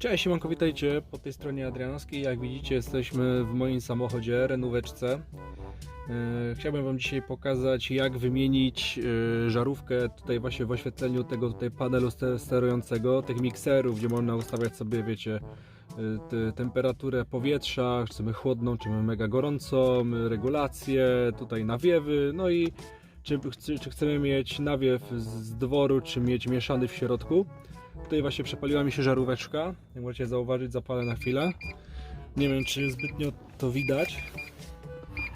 Cześć, siemanko, witajcie po tej stronie Adrianowskiej. Jak widzicie, jesteśmy w moim samochodzie, renóweczce. E, Chciałbym Wam dzisiaj pokazać, jak wymienić e, żarówkę tutaj właśnie w oświetleniu tego tutaj panelu ste- sterującego, tych mikserów, gdzie można ustawiać sobie, wiecie, e, te- temperaturę powietrza, czy chcemy chłodną, czy mega gorącą, regulacje, tutaj nawiewy, no i czy, czy chcemy mieć nawiew z dworu, czy mieć mieszany w środku. Tutaj właśnie przepaliła mi się żaróweczka. Jak możecie zauważyć, zapalę na chwilę. Nie wiem, czy zbytnio to widać.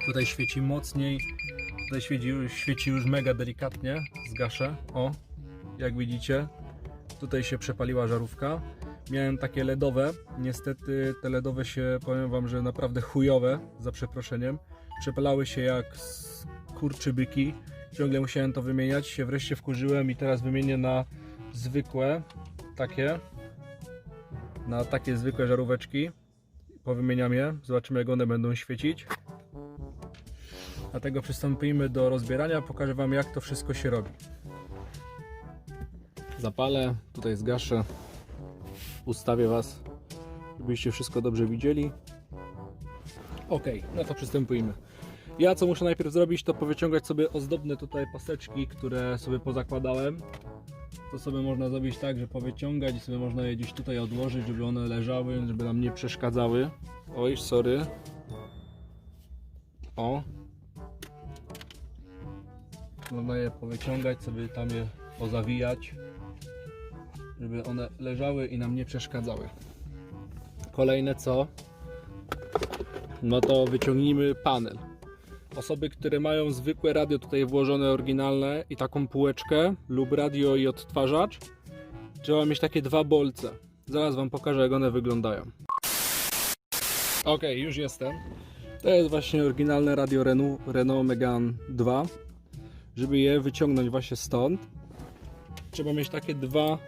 Tutaj świeci mocniej. Tutaj świeci, świeci już mega delikatnie. Zgaszę. O, jak widzicie. Tutaj się przepaliła żarówka. Miałem takie LEDowe. Niestety te LEDowe się, powiem Wam, że naprawdę chujowe, za przeproszeniem. Przepalały się jak kurczybyki. Ciągle musiałem to wymieniać. Się wreszcie wkurzyłem i teraz wymienię na zwykłe, takie, na takie zwykłe żaróweczki. Powymieniam je, zobaczymy jak one będą świecić. Dlatego przystąpimy do rozbierania, pokażę Wam jak to wszystko się robi. Zapalę, tutaj zgaszę, ustawię Was, żebyście wszystko dobrze widzieli. Ok, no to przystępujmy. Ja co muszę najpierw zrobić, to powyciągać sobie ozdobne tutaj paseczki, które sobie pozakładałem. To sobie można zrobić tak, że powyciągać i sobie można je gdzieś tutaj odłożyć, żeby one leżały, żeby nam nie przeszkadzały. Oj, sorry. O. Można je powyciągać, sobie tam je pozawijać, żeby one leżały i nam nie przeszkadzały. Kolejne co? No to wyciągnijmy panel. Osoby, które mają zwykłe radio tutaj włożone oryginalne i taką półeczkę lub radio i odtwarzacz, trzeba mieć takie dwa bolce. Zaraz Wam pokażę jak one wyglądają. Ok, już jestem. To jest właśnie oryginalne radio Renault, Renault Megane 2. Żeby je wyciągnąć właśnie stąd, trzeba mieć takie dwa,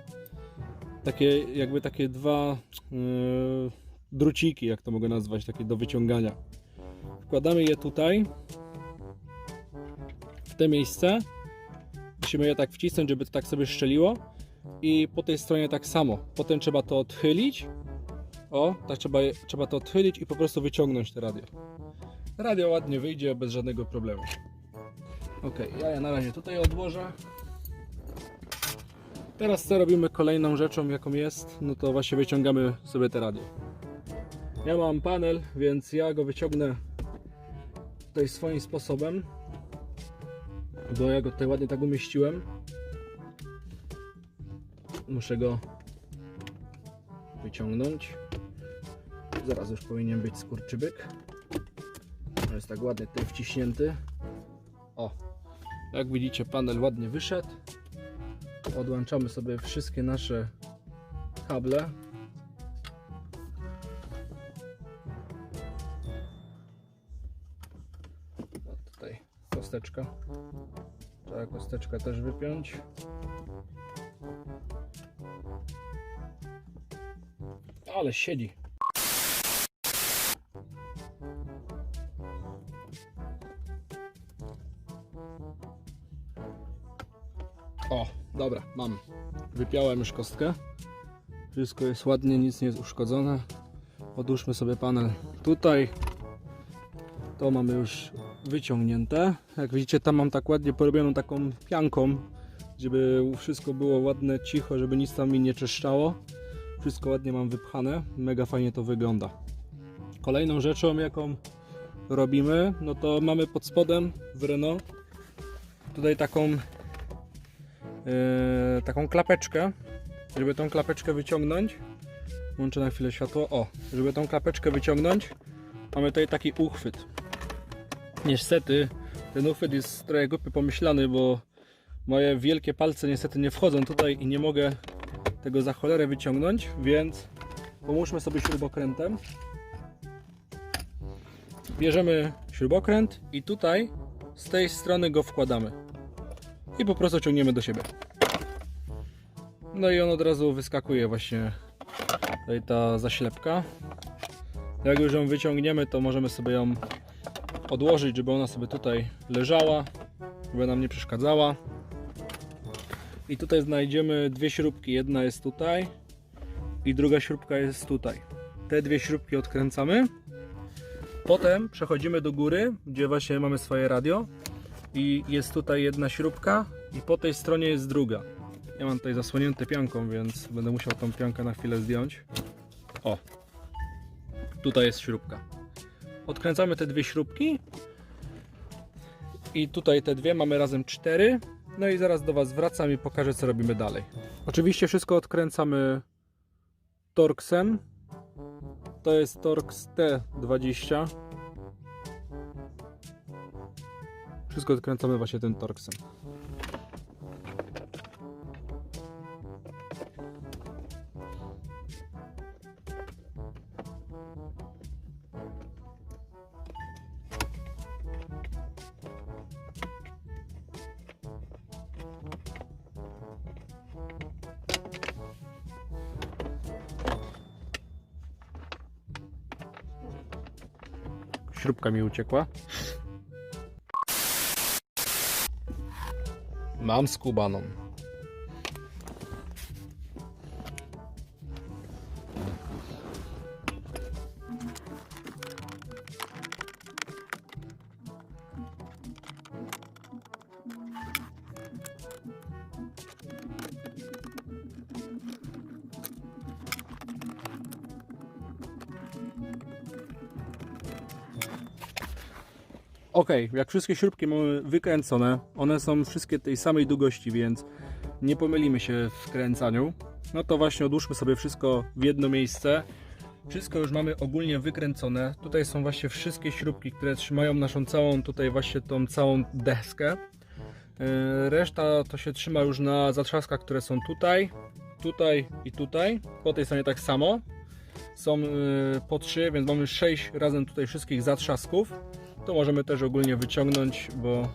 takie jakby takie dwa yy, druciki, jak to mogę nazwać, takie do wyciągania. Wkładamy je tutaj, w te miejsce. Musimy je tak wcisnąć, żeby to tak sobie szczeliło. I po tej stronie tak samo. Potem trzeba to odchylić. O, tak trzeba, trzeba to odchylić i po prostu wyciągnąć te radio. Radio ładnie wyjdzie bez żadnego problemu. Ok, ja je na razie tutaj odłożę. Teraz co robimy kolejną rzeczą jaką jest, no to właśnie wyciągamy sobie te radio. Ja mam panel, więc ja go wyciągnę tutaj swoim sposobem. Bo ja go tutaj ładnie tak umieściłem. Muszę go wyciągnąć. Zaraz już powinien być skurczybyk. On jest tak ładnie tutaj wciśnięty. O, jak widzicie panel ładnie wyszedł. Odłączamy sobie wszystkie nasze kable. Kosteczka. Trzeba kosteczkę też wypiąć. Ale siedzi. O, dobra, mam. Wypiałem już kostkę. Wszystko jest ładnie, nic nie jest uszkodzone. Odłóżmy sobie panel tutaj. To mamy już wyciągnięte. Jak widzicie, tam mam tak ładnie porobioną taką pianką, żeby wszystko było ładne, cicho, żeby nic tam mi nie czeszczało. Wszystko ładnie mam wypchane. Mega fajnie to wygląda. Kolejną rzeczą, jaką robimy, no to mamy pod spodem w Renault tutaj taką e, taką klapeczkę, żeby tą klapeczkę wyciągnąć. Włączę na chwilę światło. O, żeby tą klapeczkę wyciągnąć, mamy tutaj taki uchwyt. Niestety ten uchwyt jest trochę głupio pomyślany, bo moje wielkie palce niestety nie wchodzą tutaj i nie mogę tego za cholerę wyciągnąć, więc pomóżmy sobie śrubokrętem. Bierzemy śrubokręt i tutaj z tej strony go wkładamy. I po prostu ciągniemy do siebie. No i on od razu wyskakuje właśnie tutaj ta zaślepka. Jak już ją wyciągniemy, to możemy sobie ją odłożyć, żeby ona sobie tutaj leżała, żeby nam nie przeszkadzała. I tutaj znajdziemy dwie śrubki. Jedna jest tutaj i druga śrubka jest tutaj. Te dwie śrubki odkręcamy. Potem przechodzimy do góry, gdzie właśnie mamy swoje radio i jest tutaj jedna śrubka i po tej stronie jest druga. Ja mam tutaj zasłonięte pianką, więc będę musiał tą piankę na chwilę zdjąć. O, tutaj jest śrubka. Odkręcamy te dwie śrubki i tutaj te dwie mamy razem cztery. No i zaraz do Was wracam i pokażę co robimy dalej. Oczywiście wszystko odkręcamy Torxem. To jest Torx T20. Wszystko odkręcamy właśnie tym Torxem. Śrubka mi uciekła. Mam skubaną. Ok, jak wszystkie śrubki mamy wykręcone, one są wszystkie tej samej długości, więc nie pomylimy się w kręcaniu. No to właśnie odłóżmy sobie wszystko w jedno miejsce. Wszystko już mamy ogólnie wykręcone. Tutaj są właśnie wszystkie śrubki, które trzymają naszą całą tutaj właśnie tą całą deskę. Yy, Reszta to się trzyma już na zatrzaskach, które są tutaj, tutaj i tutaj. Po tej stronie tak samo. Są yy, po trzy, więc mamy 6 razem tutaj wszystkich zatrzasków. To możemy też ogólnie wyciągnąć, bo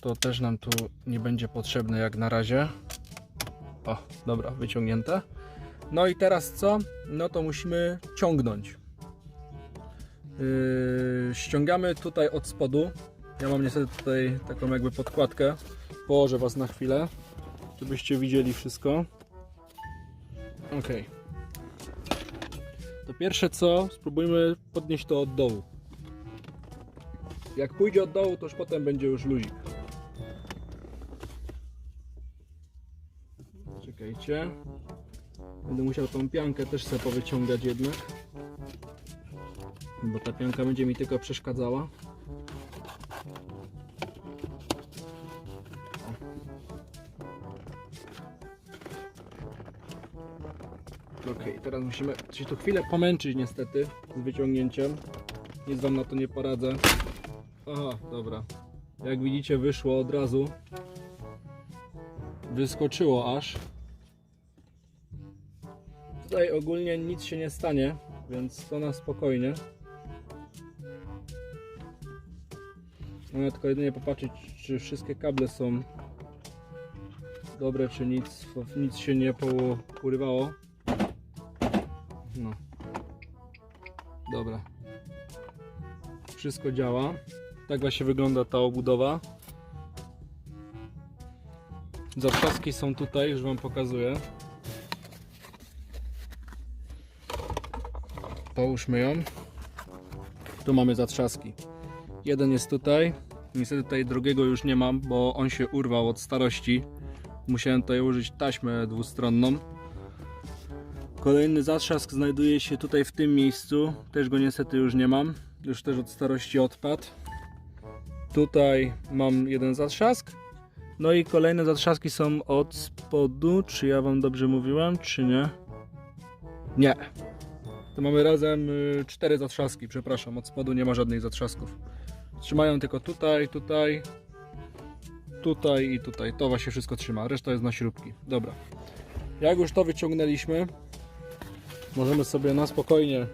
to też nam tu nie będzie potrzebne jak na razie. O, dobra, wyciągnięte. No i teraz co? No to musimy ciągnąć. Yy, ściągamy tutaj od spodu. Ja mam niestety tutaj taką jakby podkładkę. Położę Was na chwilę, żebyście widzieli wszystko. Ok. To pierwsze co, spróbujmy podnieść to od dołu. Jak pójdzie od dołu, to już potem będzie już luzik. Czekajcie. Będę musiał tą piankę też sobie powyciągać jednak. Bo ta pianka będzie mi tylko przeszkadzała. Ok, teraz musimy się tu chwilę pomęczyć niestety z wyciągnięciem. Nic wam na to nie poradzę. Aha, dobra. Jak widzicie wyszło od razu. Wyskoczyło aż. Tutaj ogólnie nic się nie stanie, więc to na spokojnie. Mamy tylko jedynie popatrzeć, czy wszystkie kable są dobre, czy nic, nic się nie porywało. No. Dobra. Wszystko działa. Tak właśnie wygląda ta obudowa. Zatrzaski są tutaj, już Wam pokazuję. Połóżmy ją. Tu mamy zatrzaski. Jeden jest tutaj. Niestety tutaj drugiego już nie mam, bo on się urwał od starości. Musiałem tutaj użyć taśmę dwustronną. Kolejny zatrzask znajduje się tutaj w tym miejscu. Też go niestety już nie mam. Już też od starości odpadł. Tutaj mam jeden zatrzask. No i kolejne zatrzaski są od spodu. Czy ja wam dobrze mówiłem, czy nie? Nie. To mamy razem y, cztery zatrzaski, przepraszam. Od spodu nie ma żadnych zatrzasków. Trzymają tylko tutaj, tutaj, tutaj i tutaj. To właśnie wszystko trzyma. Reszta jest na śrubki. Dobra. Jak już to wyciągnęliśmy, możemy sobie na spokojnie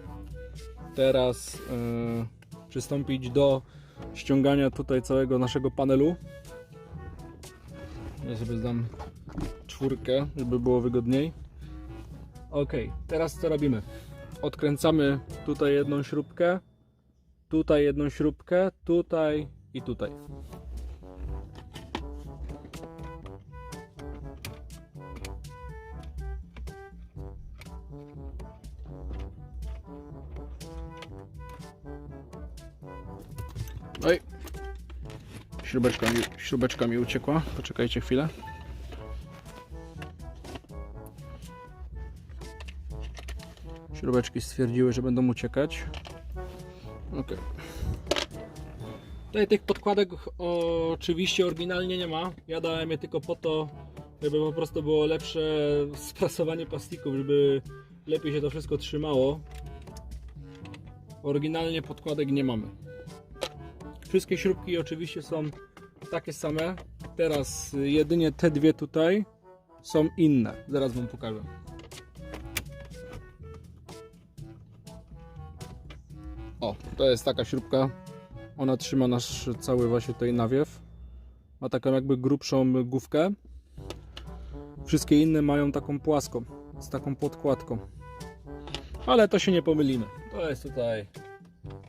teraz y, przystąpić do ściągania tutaj całego naszego panelu. Ja sobie zdam czwórkę, żeby było wygodniej. Ok, teraz co robimy? Odkręcamy tutaj jedną śrubkę, tutaj jedną śrubkę, tutaj i tutaj. Śrubeczka mi, śrubeczka mi uciekła. Poczekajcie chwilę. Śrubeczki stwierdziły, że będą uciekać. Ok. Tutaj tych podkładek oczywiście oryginalnie nie ma. Ja dałem je tylko po to, żeby po prostu było lepsze sprasowanie plastików, żeby lepiej się to wszystko trzymało. Oryginalnie podkładek nie mamy. Wszystkie śrubki oczywiście są takie same. Teraz y, jedynie te dwie tutaj są inne. Zaraz Wam pokażę. O, to jest taka śrubka. Ona trzyma nasz cały właśnie tutaj nawiew. Ma taką jakby grubszą główkę. Wszystkie inne mają taką płaską, z taką podkładką. Ale to się nie pomylimy. To jest tutaj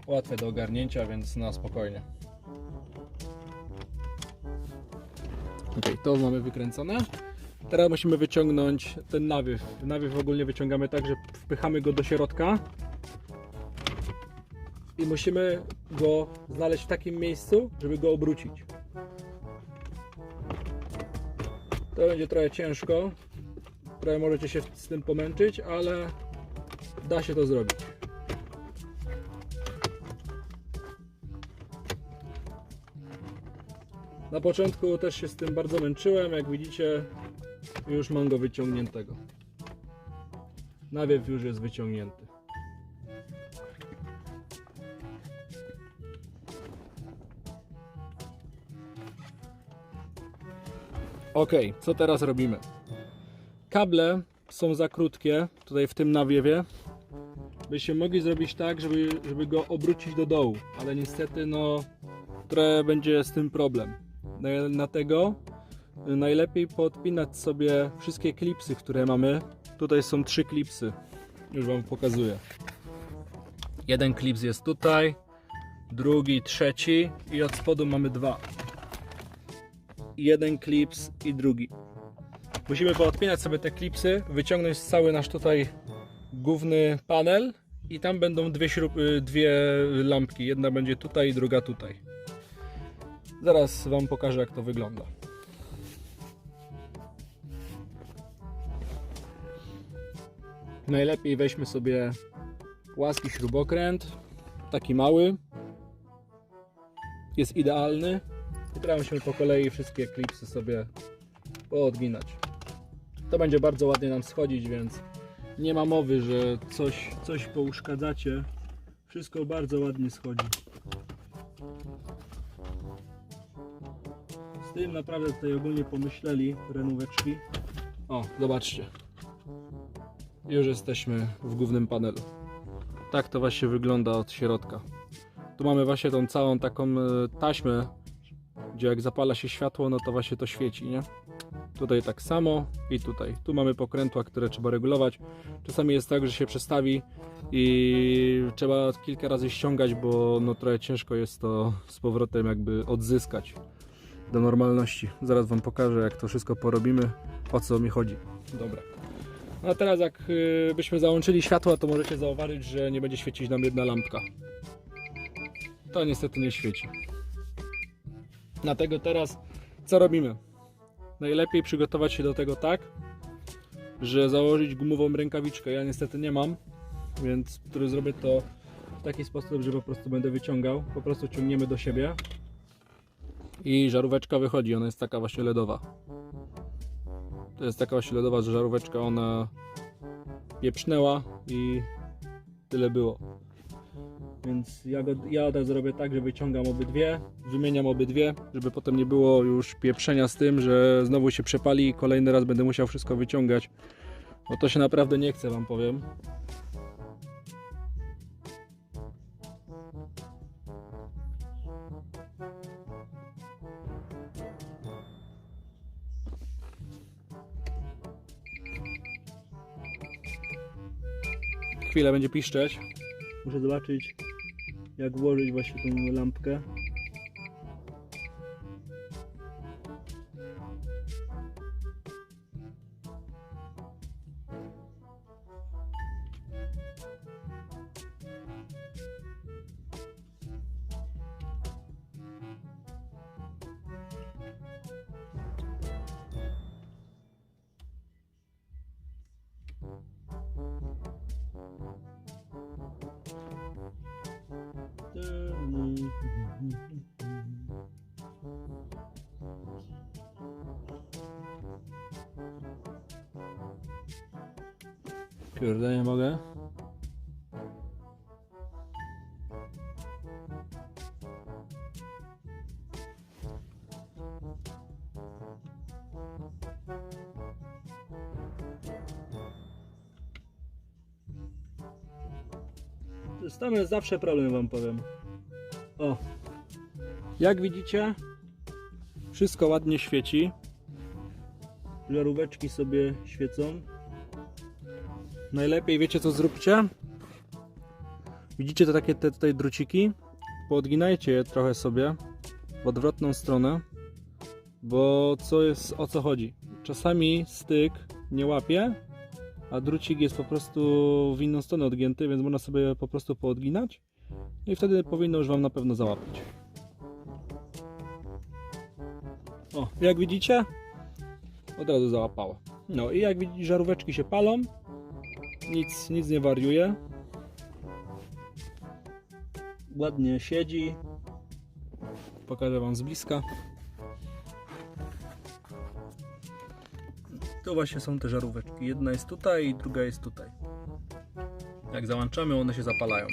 łatwe do ogarnięcia, więc na spokojnie. Ok, to mamy wykręcone. Teraz musimy wyciągnąć ten nawiew. Nawiew ogólnie wyciągamy tak, że wpychamy go do środka i musimy go znaleźć w takim miejscu, żeby go obrócić. To będzie trochę ciężko. Trochę możecie się z tym pomęczyć, ale da się to zrobić. Na początku też się z tym bardzo męczyłem, jak widzicie już mam go wyciągniętego. Nawiew już jest wyciągnięty. Ok, co teraz robimy? Kable są za krótkie, tutaj w tym nawiewie. Byście mogli zrobić tak, żeby, żeby go obrócić do dołu, ale niestety no trochę będzie z tym problem. Dlatego najlepiej podpinać sobie wszystkie klipsy, które mamy. Tutaj są trzy klipsy. Już Wam pokazuję. Jeden klips jest tutaj, drugi, trzeci i od spodu mamy dwa. Jeden klips i drugi. Musimy poodpinać sobie te klipsy, wyciągnąć cały nasz tutaj główny panel i tam będą dwie, śrub, y, dwie lampki. Jedna będzie tutaj, druga tutaj. Zaraz Wam pokażę jak to wygląda. Najlepiej weźmy sobie płaski śrubokręt, taki mały. Jest idealny. Teraz musimy po kolei wszystkie klipsy sobie poodginać. To będzie bardzo ładnie nam schodzić, więc nie ma mowy, że coś, coś pouszkadzacie. Wszystko bardzo ładnie schodzi. Tym naprawdę tutaj ogólnie pomyśleli renóweczki. O, zobaczcie. Już jesteśmy w głównym panelu. Tak to właśnie wygląda od środka. Tu mamy właśnie tą całą taką e, taśmę, gdzie jak zapala się światło, no to właśnie to świeci, nie? Tutaj tak samo i tutaj. Tu mamy pokrętła, które trzeba regulować. Czasami jest tak, że się przestawi i trzeba kilka razy ściągać, bo no trochę ciężko jest to z powrotem jakby odzyskać do normalności. Zaraz Wam pokażę, jak to wszystko porobimy, o co mi chodzi. Dobra. No a teraz jak y, byśmy załączyli światła, to możecie zauważyć, że nie będzie świecić nam jedna lampka. To niestety nie świeci. Dlatego teraz co robimy? Najlepiej przygotować się do tego tak, że założyć gumową rękawiczkę. Ja niestety nie mam, więc który zrobię to w taki sposób, że po prostu będę wyciągał. Po prostu ciągniemy do siebie i żaróweczka wychodzi. Ona jest taka właśnie LEDowa. To jest taka właśnie LEDowa, że żaróweczka ona pieprznęła i tyle było. Więc ja, go, ja tak zrobię tak, że wyciągam obydwie, wymieniam obydwie, żeby potem nie było już pieprzenia z tym, że znowu się przepali i kolejny raz będę musiał wszystko wyciągać. Bo to się naprawdę nie chce, wam powiem. Chwilę będzie piszczeć. Muszę zobaczyć, jak włożyć właśnie tą lampkę. Kurde, nie mogę. Tam jest zawsze problem, wam powiem. O. Jak widzicie, wszystko ładnie świeci. Żaróweczki sobie świecą. Najlepiej wiecie co zróbcie? Widzicie te takie te tutaj druciki? Poodginajcie je trochę sobie w odwrotną stronę. Bo co jest o co chodzi? Czasami styk nie łapie, a drucik jest po prostu w inną stronę odgięty, więc można sobie po prostu poodginać i wtedy powinno już Wam na pewno załapać. O, jak widzicie, od razu załapało. No i jak widzicie, żaróweczki się palą, nic, nic nie wariuje. Ładnie siedzi. Pokażę Wam z bliska. To właśnie są te żaróweczki. Jedna jest tutaj i druga jest tutaj. Jak załączamy, one się zapalają.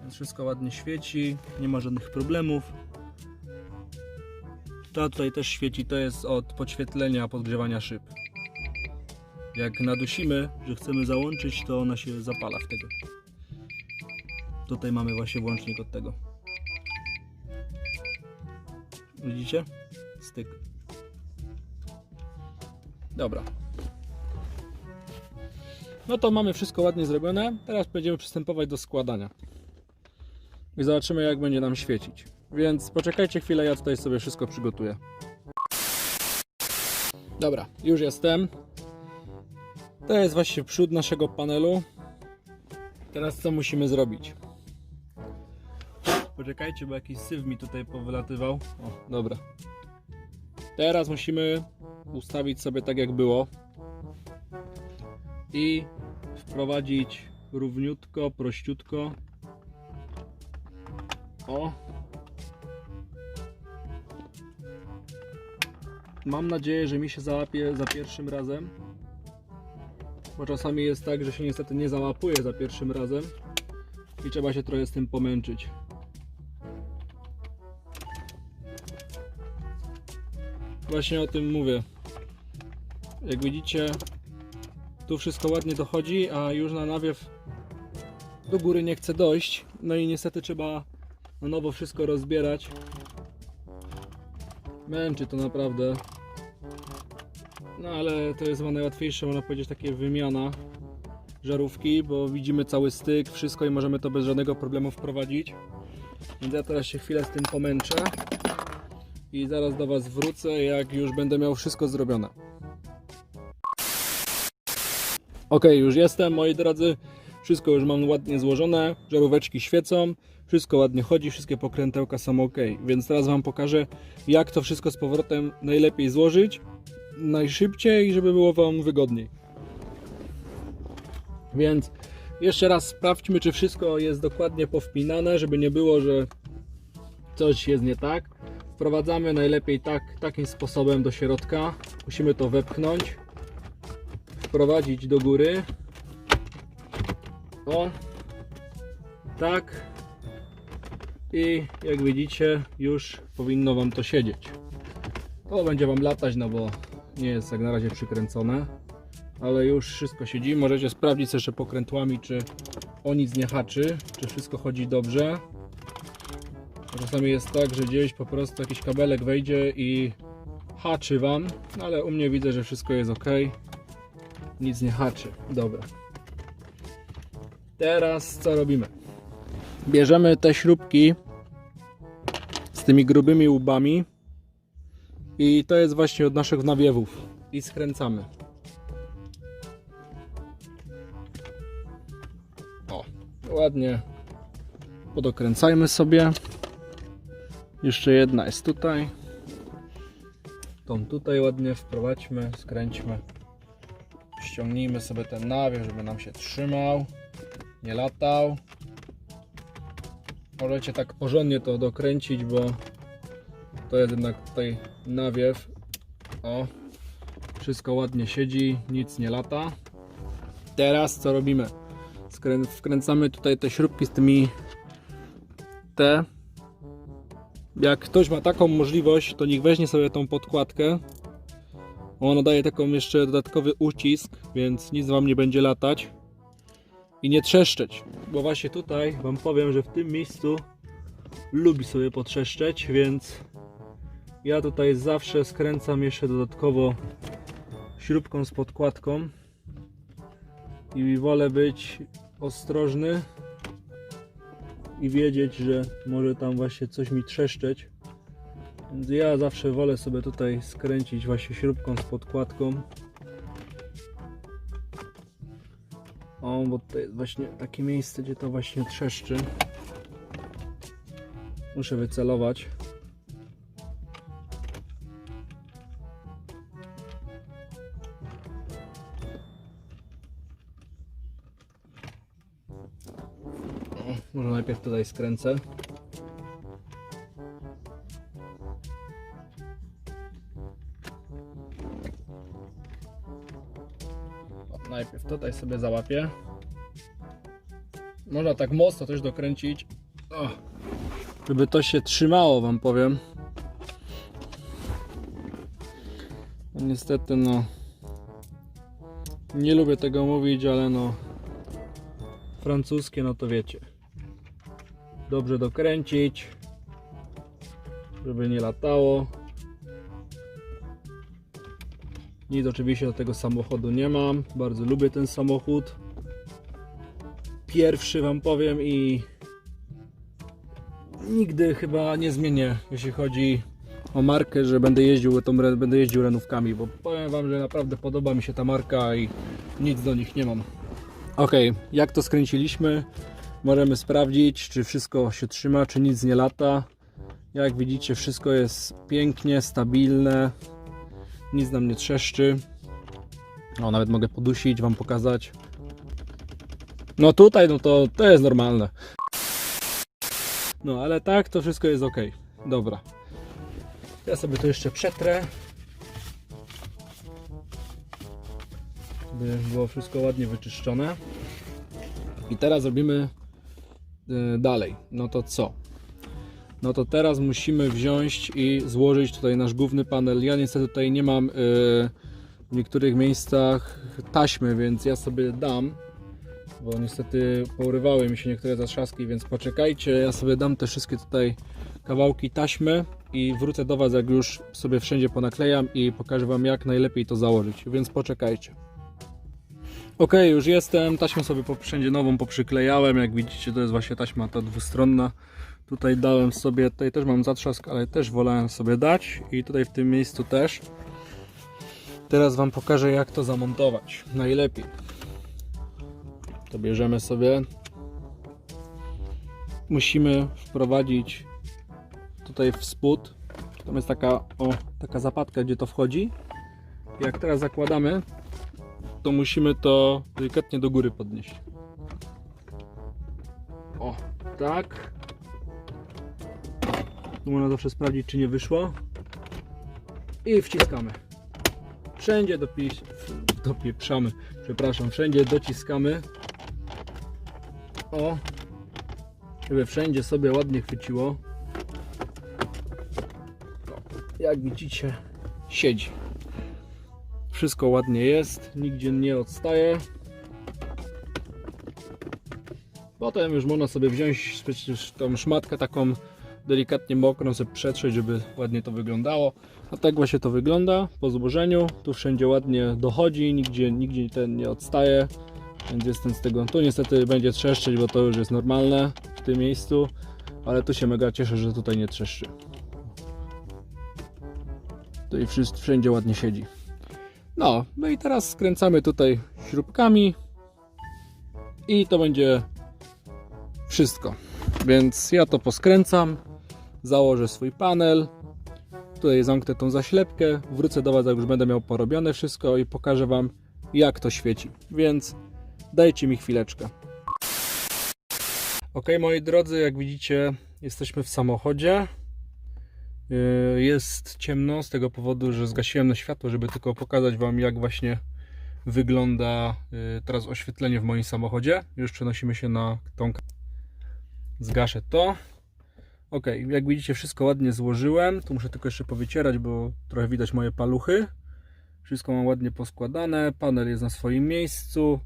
Więc wszystko ładnie świeci, nie ma żadnych problemów. Ta tutaj też świeci, to jest od podświetlenia, podgrzewania szyb. Jak nadusimy, że chcemy załączyć, to ona się zapala wtedy. Tutaj mamy właśnie włącznik od tego. Widzicie? Styk. Dobra. No to mamy wszystko ładnie zrobione. Teraz będziemy przystępować do składania. I zobaczymy jak będzie nam świecić. Więc poczekajcie chwilę, ja tutaj sobie wszystko przygotuję. Dobra, już jestem. To jest właśnie przód naszego panelu. Teraz co musimy zrobić? Poczekajcie, bo jakiś syf mi tutaj powylatywał. O, dobra. Teraz musimy ustawić sobie tak jak było. I wprowadzić równiutko, prościutko. O. Mam nadzieję, że mi się załapie za pierwszym razem. Bo czasami jest tak, że się niestety nie załapuje za pierwszym razem. I trzeba się trochę z tym pomęczyć. Właśnie o tym mówię. Jak widzicie, tu wszystko ładnie dochodzi, a już na nawiew do góry nie chce dojść. No i niestety trzeba na nowo wszystko rozbierać. Męczy to naprawdę. No ale to jest chyba najłatwiejsze, można powiedzieć, takie wymiana żarówki, bo widzimy cały styk, wszystko i możemy to bez żadnego problemu wprowadzić. Więc ja teraz się chwilę z tym pomęczę i zaraz do Was wrócę, jak już będę miał wszystko zrobione. Ok, już jestem, moi drodzy. Wszystko już mam ładnie złożone, żaróweczki świecą, wszystko ładnie chodzi, wszystkie pokrętełka są ok. Więc teraz Wam pokażę, jak to wszystko z powrotem najlepiej złożyć, najszybciej, żeby było Wam wygodniej. Więc jeszcze raz sprawdźmy, czy wszystko jest dokładnie powpinane, żeby nie było, że coś jest nie tak. Wprowadzamy najlepiej tak, takim sposobem do środka. Musimy to wepchnąć, wprowadzić do góry. O, tak. I jak widzicie, już powinno Wam to siedzieć. To będzie Wam latać, no bo nie jest jak na razie przykręcone. Ale już wszystko siedzi. Możecie sprawdzić jeszcze pokrętłami, czy o nic nie haczy, czy wszystko chodzi dobrze. Czasami jest tak, że gdzieś po prostu jakiś kabelek wejdzie i haczy Wam, no ale u mnie widzę, że wszystko jest ok. Nic nie haczy. Dobra. Teraz co robimy? Bierzemy te śrubki z tymi grubymi łbami i to jest właśnie od naszych nawiewów i skręcamy. O, ładnie podokręcajmy sobie. Jeszcze jedna jest tutaj. Tą tutaj ładnie wprowadźmy, skręćmy. Ściągnijmy sobie ten nawiew, żeby nam się trzymał, nie latał. Możecie tak porządnie to dokręcić, bo to jest jednak tutaj nawiew. O, Wszystko ładnie siedzi, nic nie lata. Teraz co robimy? Skrę- wkręcamy tutaj te śrubki z tymi te. Jak ktoś ma taką możliwość, to niech weźmie sobie tą podkładkę. Ona daje taką jeszcze dodatkowy ucisk, więc nic wam nie będzie latać. I nie trzeszczeć, bo właśnie tutaj wam powiem, że w tym miejscu lubi sobie potrzeszczeć, więc ja tutaj zawsze skręcam jeszcze dodatkowo śrubką z podkładką i wolę być ostrożny i wiedzieć, że może tam właśnie coś mi trzeszczeć. Więc ja zawsze wolę sobie tutaj skręcić właśnie śrubką z podkładką. O, bo to jest właśnie takie miejsce, gdzie to właśnie trzeszczy. Muszę wycelować. Najpierw tutaj skręcę. Najpierw tutaj sobie załapię. Można tak mocno też dokręcić. O, żeby to się trzymało, wam powiem. No, niestety, no. Nie lubię tego mówić, ale no. Francuskie, no to wiecie. Dobrze dokręcić, żeby nie latało. Nic oczywiście do tego samochodu nie mam. Bardzo lubię ten samochód. Pierwszy wam powiem i nigdy chyba nie zmienię, jeśli chodzi o markę, że będę jeździł tą, będę jeździł renówkami, bo powiem wam, że naprawdę podoba mi się ta marka i nic do nich nie mam. Ok, jak to skręciliśmy, możemy sprawdzić, czy wszystko się trzyma, czy nic nie lata. Jak widzicie, wszystko jest pięknie, stabilne, nic nam nie trzeszczy. O, nawet mogę podusić, wam pokazać. No tutaj, no to, to jest normalne. No, ale tak, to wszystko jest ok. Dobra. Ja sobie to jeszcze przetrę. By było wszystko ładnie wyczyszczone. I teraz robimy dalej. No to co? No to teraz musimy wziąć i złożyć tutaj nasz główny panel. Ja niestety tutaj nie mam e, w niektórych miejscach taśmy, więc ja sobie dam bo niestety pourywały mi się niektóre zatrzaski, więc poczekajcie, ja sobie dam te wszystkie tutaj kawałki taśmy i wrócę do Was, jak już sobie wszędzie ponaklejam i pokażę Wam, jak najlepiej to założyć, więc poczekajcie. Ok, już jestem, taśmę sobie wszędzie nową poprzyklejałem, jak widzicie to jest właśnie taśma ta dwustronna. Tutaj dałem sobie, tutaj też mam zatrzask, ale też wolałem sobie dać i tutaj w tym miejscu też. Teraz Wam pokażę, jak to zamontować najlepiej to bierzemy sobie. Musimy wprowadzić tutaj w spód. Tam jest taka, o, taka zapadka, gdzie to wchodzi. Jak teraz zakładamy, to musimy to delikatnie do góry podnieść. O, tak. Tu można zawsze sprawdzić, czy nie wyszło. I wciskamy. Wszędzie dopi dopieprzamy, przepraszam, wszędzie dociskamy. O, żeby wszędzie sobie ładnie chwyciło. O, jak widzicie, siedzi. Wszystko ładnie jest, nigdzie nie odstaje. Potem już można sobie wziąć tą szmatkę taką delikatnie mokrą sobie przetrzeć, żeby ładnie to wyglądało. A tak właśnie to wygląda po złożeniu. Tu wszędzie ładnie dochodzi, nigdzie, nigdzie ten nie odstaje. Więc jestem z tego. Tu niestety będzie trzeszczeć, bo to już jest normalne w tym miejscu. Ale tu się mega cieszę, że tutaj nie trzeszczy. Tutaj wszyscy, wszędzie ładnie siedzi. No, no i teraz skręcamy tutaj śrubkami. I to będzie wszystko. Więc ja to poskręcam, założę swój panel. Tutaj zamknę tą zaślepkę, wrócę do Was, jak już będę miał porobione wszystko i pokażę Wam, jak to świeci. Więc dajcie mi chwileczkę. Ok, moi drodzy, jak widzicie, jesteśmy w samochodzie. Yy, Jest ciemno z tego powodu, że zgasiłem na światło, żeby tylko pokazać Wam, jak właśnie wygląda yy, teraz oświetlenie w moim samochodzie. Już przenosimy się na tą. Zgaszę to. Ok, jak widzicie, wszystko ładnie złożyłem. Tu muszę tylko jeszcze powycierać, bo trochę widać moje paluchy. Wszystko mam ładnie poskładane. Panel jest na swoim miejscu.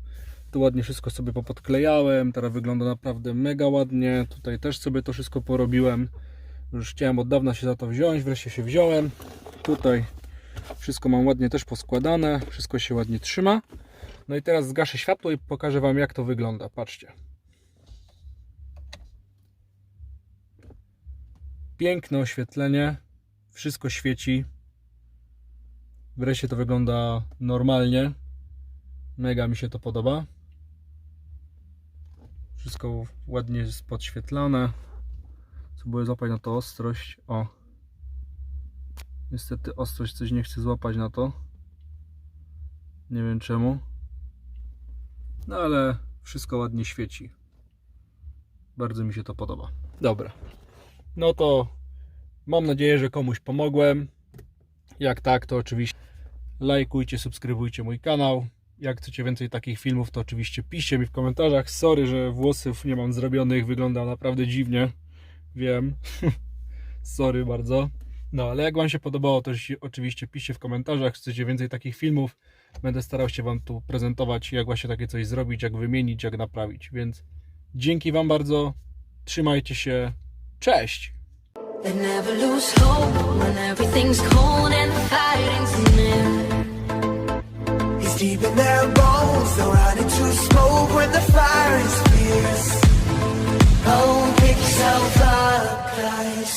Tu ładnie wszystko sobie popodklejałem. Teraz wygląda naprawdę mega ładnie. Tutaj też sobie to wszystko porobiłem. Już chciałem od dawna się za to wziąć, wreszcie się wziąłem. Tutaj wszystko mam ładnie też poskładane, wszystko się ładnie trzyma. No i teraz zgaszę światło i pokażę Wam jak to wygląda. Patrzcie. Piękne oświetlenie, wszystko świeci. Wreszcie to wygląda normalnie. Mega mi się to podoba. Wszystko ładnie jest podświetlane. Spróbuję złapać na to ostrość. O. Niestety ostrość coś nie chce złapać na to. Nie wiem czemu. No ale wszystko ładnie świeci. Bardzo mi się to podoba. Dobra. No to mam nadzieję, że komuś pomogłem. Jak tak, to oczywiście lajkujcie, subskrybujcie mój kanał. Jak chcecie więcej takich filmów, to oczywiście piszcie mi w komentarzach. Sorry, że włosów nie mam zrobionych, wygląda naprawdę dziwnie. Wiem. Sorry bardzo. No, ale jak Wam się podobało, to oczywiście piszcie w komentarzach, chcecie więcej takich filmów. Będę starał się Wam tu prezentować, jak właśnie takie coś zrobić, jak wymienić, jak naprawić. Więc dzięki Wam bardzo, trzymajcie się, cześć! deep in their bones. They're running to smoke when the fire is fierce. Oh. yourself up, guys.